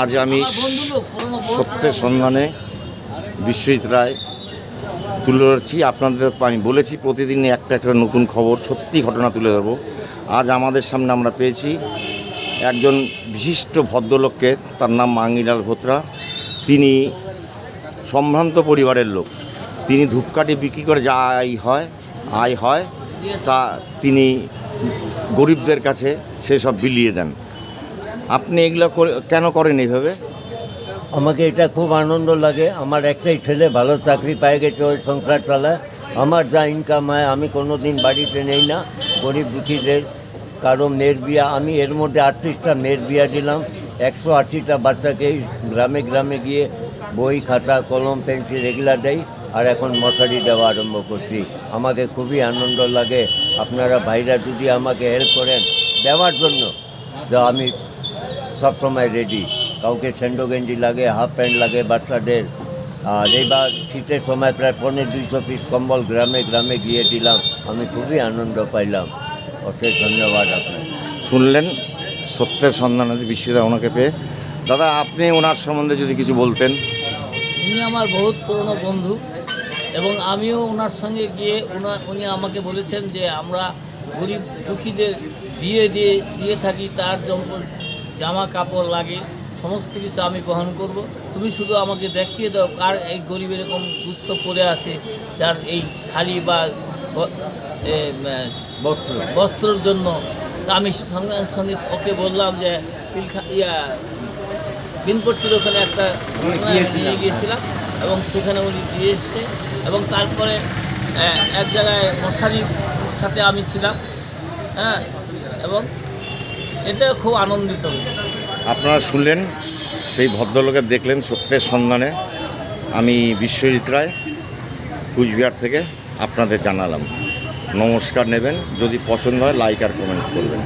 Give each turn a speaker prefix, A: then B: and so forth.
A: আজ আমি সত্যের সন্ধানে বিশ্বজিৎ রায় তুলে ধরছি। আপনাদের আমি বলেছি প্রতিদিন একটা একটা নতুন খবর, সত্যি ঘটনা তুলে ধরবো। আজ আমাদের সামনে আমরা পেয়েছি একজন বিশিষ্ট ভদ্রলোককে, তার নাম মাঙ্গিলাল ভোত্রা। তিনি সম্ভ্রান্ত পরিবারের লোক। তিনি ধূপকাঠি বিক্রি করে যা আয় হয় আয় হয়, তা তিনি গরিবদের কাছে সেসব বিলিয়ে দেন। আপনি এগুলো কেন করেন এইভাবে?
B: আমাকে এটা খুব আনন্দ লাগে। আমার একটাই ছেলে ভালো চাকরি পেয়ে গেছে ওই সংসার চালায় আমার যা ইনকাম হয়, আমি কোনো দিন বাড়িতে নেই না। গরিব দুঃখীদের কারও মেয়ের বিয়া, আমি এর মধ্যে আটত্রিশটা মেয়ের বিয়া দিলাম। একশো আশিটা বাচ্চাকে গ্রামে গ্রামে গিয়ে বই, খাতা, কলম, পেন্সিল এগুলা দেয় আর এখন মশারি দেওয়া আরম্ভ করছি। আমাকে খুবই আনন্দ লাগে। আপনারা ভাইরা যদি আমাকে হেল্প করেন দেওয়ার জন্য। তো আমি সবসময় রেডি কাউকে স্যান্ডো গেঞ্জি লাগে হাফ প্যান্ট লাগে বাচ্চাদের। আর এইবার শীতের সময় প্রায় পনেরো দুইশো পিস কম্বল গ্রামে গ্রামে গিয়ে দিলাম। আমি খুবই আনন্দ পাইলাম। অশেষ ধন্যবাদ আপনার
A: শুনলেন সত্যের সন্ধানে বিশ্বদা ওনাকে পেয়ে। দাদা আপনি ওনার সম্বন্ধে যদি কিছু বলতেন।
C: উনি আমার বহুত পুরনো বন্ধু এবং আমিও ওনার সঙ্গে গিয়ে ওনা উনি আমাকে বলেছেন যে আমরা গরিব দুঃখীদের বিয়ে দিয়ে দিয়ে থাকি তার জামা কাপড় লাগে সমস্ত কিছু আমি বহন করব। তুমি শুধু আমাকে দেখিয়ে দাও কার এই গরিব এরকম সুস্থ পড়ে আছে যার এই শাড়ি বা
B: বস্ত্র।
C: বস্ত্রর জন্য। তা আমি সঙ্গে সঙ্গে ওকে বললাম যে পিলখা ইয়া বিনপট্টির ওখানে একটা নিয়ে গিয়েছিলাম এবং সেখানে উনি দিয়ে এসছে এবং তারপরে এক জায়গায় মশারির সাথে আমি ছিলাম হ্যাঁ এবং এতে খুব আনন্দিত।
A: আপনারা শুনলেন, সেই ভদ্রলোকে দেখলেন সত্যের সন্ধানে। আমি বিশ্বজিৎ রায়, কুচবিহার থেকে আপনাদের জানালাম। নমস্কার নেবেন, যদি পছন্দ হয় লাইক আর কমেন্ট করবেন।